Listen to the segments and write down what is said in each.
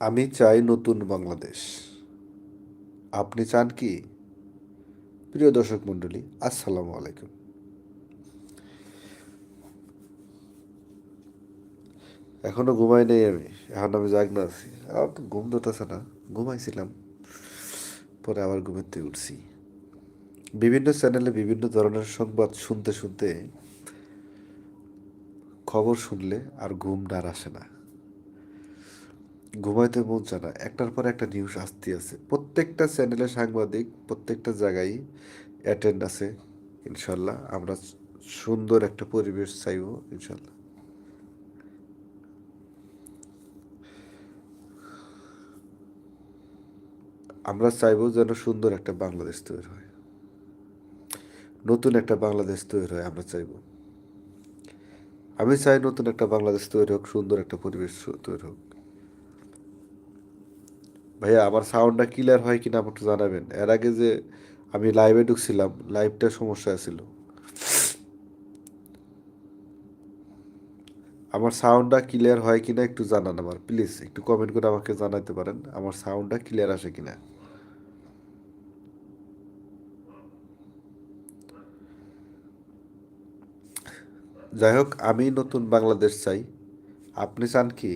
আমি চাই নতুন বাংলাদেশ। আপনি চান কি? প্রিয় দর্শক মণ্ডলী, আসসালামু আলাইকুম। এখনও ঘুমাই নেই আমি, এখন আমি জাগনা আছি। আমার তো ঘুম ধরতেছে না, ঘুমাইছিলাম, পরে আবার থেকে উঠছি। বিভিন্ন চ্যানেলে বিভিন্ন ধরনের সংবাদ শুনতে শুনতে খবর শুনলে আর ঘুম না আসে না। ঘুমাইতে মন চায় না। একটার পর একটা নিউজ আসতে আছে। প্রত্যেকটা চ্যানেলে সাংবাদিক, প্রত্যেকটা জায়গায় অ্যাটেন্ড আছে, ইনশাল্লাহ। আমরা সুন্দর একটা পরিবেশ চাইব, ইনশাল্লাহ। আমরা চাইব যেন সুন্দর একটা বাংলাদেশ তৈরি হয়। নতুন একটা বাংলাদেশ তৈরি হয়, আমরা চাইব। আমি চাই নতুন একটা বাংলাদেশ তৈরি হোক, সুন্দর একটা পরিবেশ তৈরি হোক। ভাইয়া, আমার সাউন্ডটা ক্লিয়ার হয় কিনা আমাকে জানাবেন। এর আগে যে আমি লাইভে ঢুকছিলাম লাইভটা সমস্যা ছিল। আমার সাউন্ডটা ক্লিয়ার হয় কিনা একটু জানান আমার প্লিজ একটু কমেন্ট করে আমাকে জানাতে পারেন, আমার সাউন্ডটা ক্লিয়ার আসে কিনা। যাই হোক, আমি নতুন বাংলাদেশ চাই। আপনি চান কি?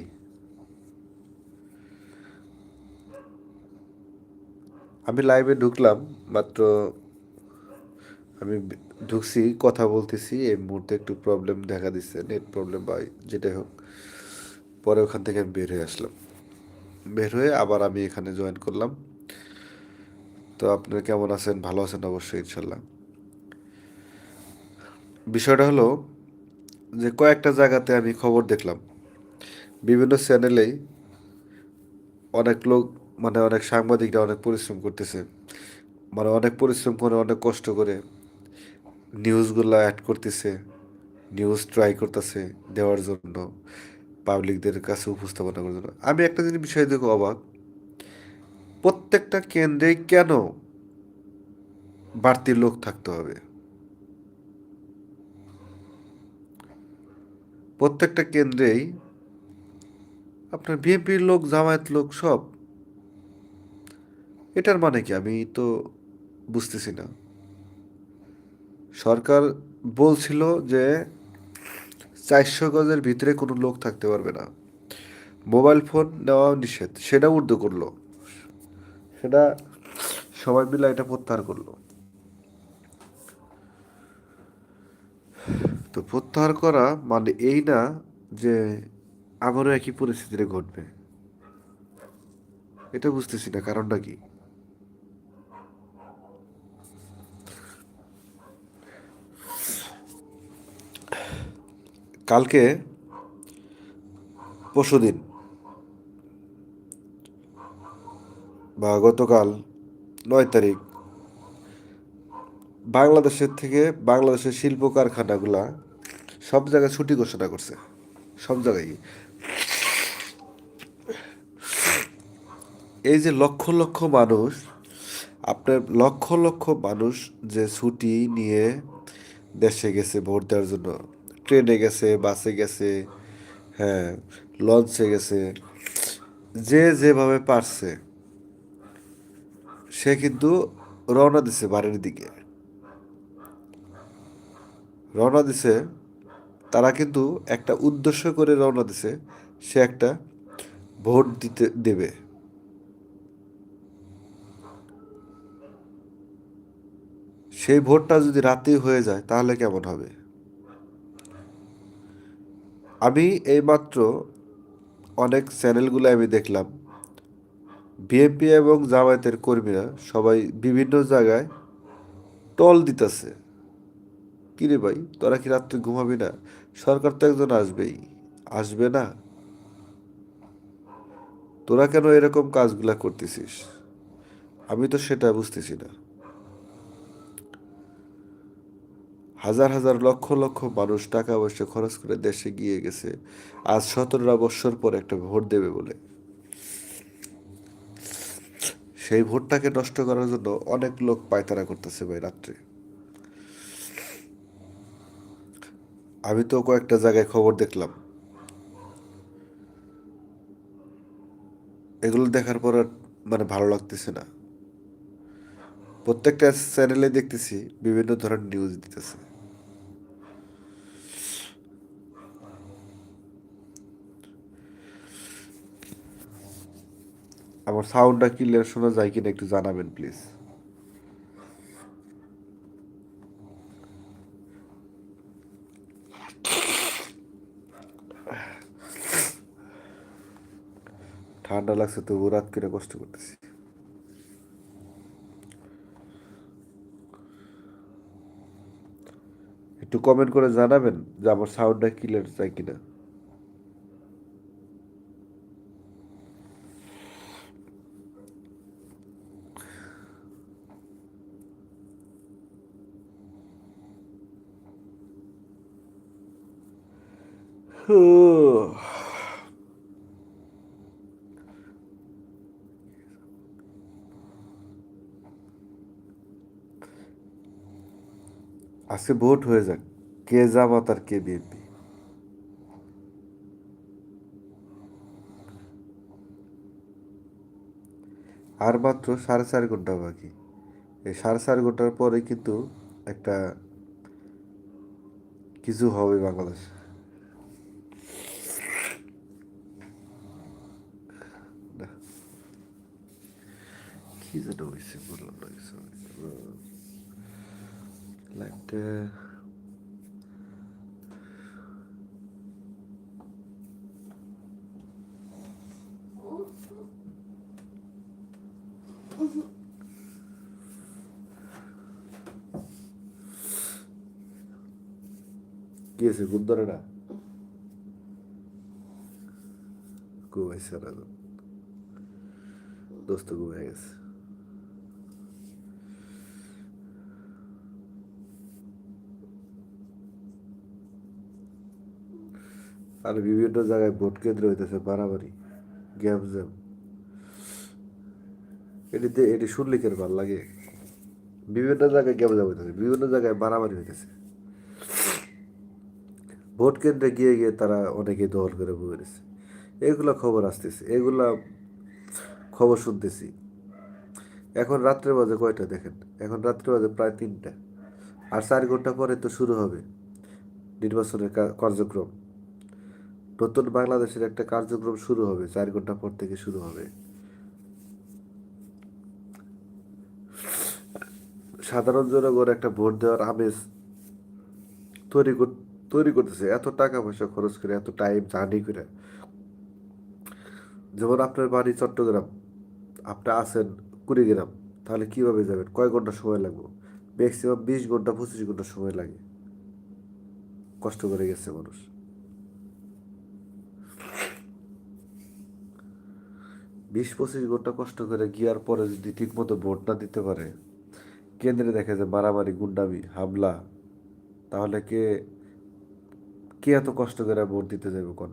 আমি লাইভে ঢুকলাম, মাত্র আমি ঢুকছি, কথা বলতেছি, এই মুহূর্তে একটু প্রবলেম দেখা দিচ্ছে নেট প্রবলেম বা যেটাই হোক। পরে ওখান থেকে আমি বের হয়ে আসলাম। বের হয়ে আবার আমি এখানে জয়েন করলাম। তো আপনারা কেমন আছেন? ভালো আছেন অবশ্যই, ইনশাল্লাহ। বিষয়টা হলো যে কয়েকটা জায়গাতে আমি খবর দেখলাম। বিভিন্ন চ্যানেলেই অনেক লোক মানে অনেক সাংবাদিকরা অনেক পরিশ্রম করতেছে। মানে অনেক পরিশ্রম করে, অনেক কষ্ট করে নিউজগুলো অ্যাড করতেছে, নিউজ ট্রাই করতেছে দেওয়ার জন্য পাবলিকদের কাছে উপস্থাপনা করার জন্য। আমি একটা জিনিস বিষয় দেখো অবাক। প্রত্যেকটা কেন্দ্রে কেন বাড়তি লোক থাকতে হবে? প্রত্যেকটা কেন্দ্রেই আপনার বিএনপির লোক, জামায়াত লোক সব এটার মানে কি? আমি তো বুঝতেছি না। সরকার বলছিল যে চারশো গজের ভিতরে কোনো লোক থাকতে পারবে না। মোবাইল ফোন নেওয়া নিষেধ, সেটা উর্দু করল। সেটা সবাই মিলে এটা প্রত্যাহার করল। তো প্রত্যাহার করা মানে এই না যে আমারও একই পরিস্থিতিতে ঘটবে। এটা বুঝতেছি না, কারণটা কি? কালকে পরশুদিন বা গতকাল নয় তারিখ বাংলাদেশের থেকে বাংলাদেশের শিল্প কারখানাগুলা সব জায়গায় ছুটি ঘোষণা করছে। সব জায়গায় এই যে লক্ষ লক্ষ মানুষ, আপনার লক্ষ লক্ষ মানুষ যে ছুটি নিয়ে দেশে গেছে ভোট দেওয়ার জন্য ট্রেনে গেছে বাসে গেছে হ্যাঁ লঞ্চে গেছে, যে যেভাবে পারছে, সে কিন্তু রওনা দিছে বাড়ির দিকে। রওনা দিছে, তারা কিন্তু একটা উদ্দেশ্য করে রওনা দিছে, সে একটা ভোট দিতে, দেবে। সেই ভোটটা যদি রাতেই হয়ে যায়, তাহলে কেমন হবে? আমি এইমাত্র অনেক চ্যানেলগুলো আমি দেখলাম। বিএনপি এবং জামায়াতের কর্মীরা সবাই বিভিন্ন জায়গায় টল দিতেছে। কিরে ভাই, তোরা কি রাত্রে ঘুমাবি না? সরকার তো একজন আসবেই। আসবে না। তোরা কেন এরকম কাজগুলা করতেছিস? আমি তো সেটা বুঝতেছি না। হাজার হাজার লক্ষ লক্ষ মানুষ টাকা পয়সা খরচ করে দেশে গিয়ে গেছে। আজ সতেরোটা বৎসর পর একটা ভোট দেবে বলে। সেই ভোটটাকে নষ্ট করার জন্য অনেক লোক পায়তারা করতেছে ভাই রাত্রে। আমি তো কয়েকটা জায়গায় খবর দেখলাম। এগুলো দেখার পর আর মানে ভালো লাগতেছে না। প্রত্যেকটা চ্যানেলে দেখতেছি বিভিন্ন ধরনের নিউজ দিতেছে। আমার সাউন্ডটা ক্লিয়ার শোনা যায় কিনা একটু জানাবেন প্লিজ ঠান্ডা লাগছে তবু রাত করে কষ্ট করতেছি। একটু কমেন্ট করে জানাবেন যে আমার সাউন্ডটা ক্লিয়ার চাই কিনা। আজকে ভোট হয়ে যাক। কে জামাত আর কে বিএনপি? আর মাত্র সাড়ে চার ঘণ্টা বাকি। এই সাড়ে চার ঘণ্টার পরে কিন্তু একটা কিছু হবে বাংলাদেশ না। কি যেন হয়েছে বললাম না কিছু লাইকটা কি আছে ঘুম না ঘুমাইছে না দোস্ত ঘুমাই গেছে আর বিভিন্ন জায়গায় ভোট কেন্দ্র হইতেছে, বাড়াবাড়ি, গ্যাপ জ্যাম। এটিতে, এটি কেন ভালো লাগে? বিভিন্ন জায়গায় গ্যাপ জ্যাম হইতেছে, বিভিন্ন জায়গায় বাড়াবাড়ি হইতেছে। ভোট কেন্দ্রে গিয়ে গিয়ে তারা অনেকে দল করে বলেছে এগুলো খবর আসতেছে, এগুলা খবর শুনতেছি। এখন রাত্রে বাজে কয়টা দেখেন? এখন রাত্রে বাজে প্রায় তিনটা। আর চার ঘণ্টা পরে তো শুরু হবে নির্বাচনের কার্যক্রম। নতুন বাংলাদেশের একটা কার্যক্রম শুরু হবে, চার ঘণ্টা পর থেকে শুরু হবে। সাধারণ জনগণ একটা ভোট দেওয়ার আমেজ তৈরি তৈরি করতেছে, এত টাকা পয়সা খরচ করে, এত টাইম জার্নি করে। যেমন আপনার বাড়ি চট্টগ্রাম, আপনি আছেন কুড়িগ্রাম, তাহলে কীভাবে যাবেন? কয় ঘণ্টা সময় লাগবে? ম্যাক্সিমাম বিশ ঘণ্টা, পঁচিশ ঘণ্টা সময় লাগে। কষ্ট করে গেছে মানুষ। বিশ পঁচিশ ঘণ্টা কষ্ট করে গিয়ার পরে যদি ঠিক মতো ভোট না দিতে পারে, কেন্দ্রে দেখে যে মারামারি, গুন্ডামি, হামলা, তাহলে কে কে এত কষ্ট করে ভোট দিতে যাবে কোন?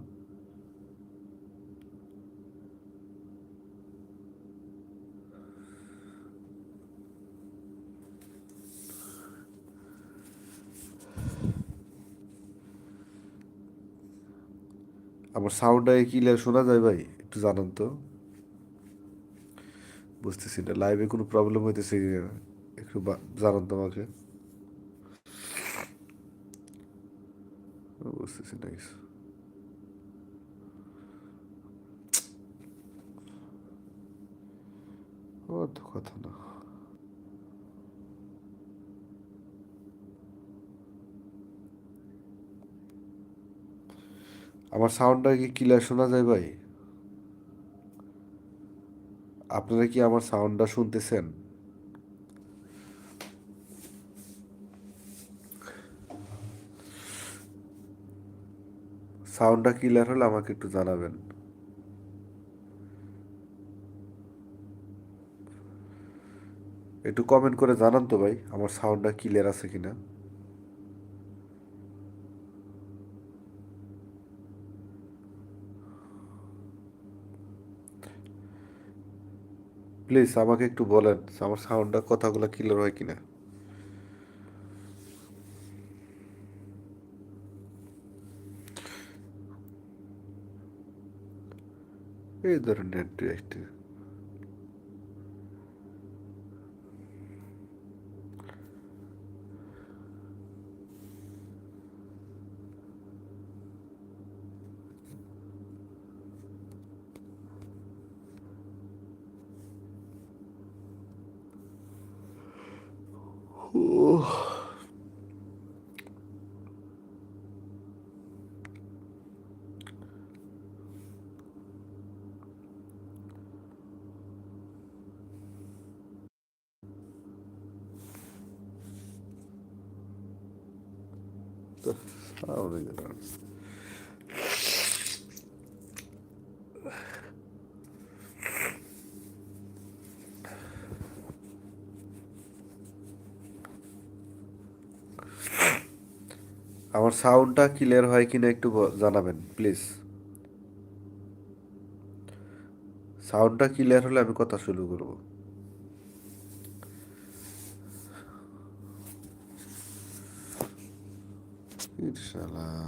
আমার সাউন্ডটা ক্লিয়ার শোনা যায় ভাই? একটু জানান তো। বুঝতেছি না। লাইভে কোনো প্রবলেম হইতেছে একটু জানান তো আমাকে। বুঝতেছি না কিছু। তো কথা না। আমার সাউন্ডটা কি ক্লিয়ার শোনা যায় ভাই? আপনারা কি আমার সাউন্ডটা শুনতেছেন? সাউন্ডটা ক্লিয়ার হলে আমাকে একটু জানাবেন। একটু কমেন্ট করে জানান তো ভাই, আমার সাউন্ডটা ক্লিয়ার আছে কিনা। প্লিজ আমাকে একটু বলেন আমার সাউন্ডটা কথাগুলো ক্লিয়ার হয় কিনা। এই ধরনের একটি আমার সাউন্ডটা ক্লিয়ার হয় কিনা একটু জানাবেন প্লিজ সাউন্ডটা ক্লিয়ার হলে আমি কথা শুরু করব। Salam.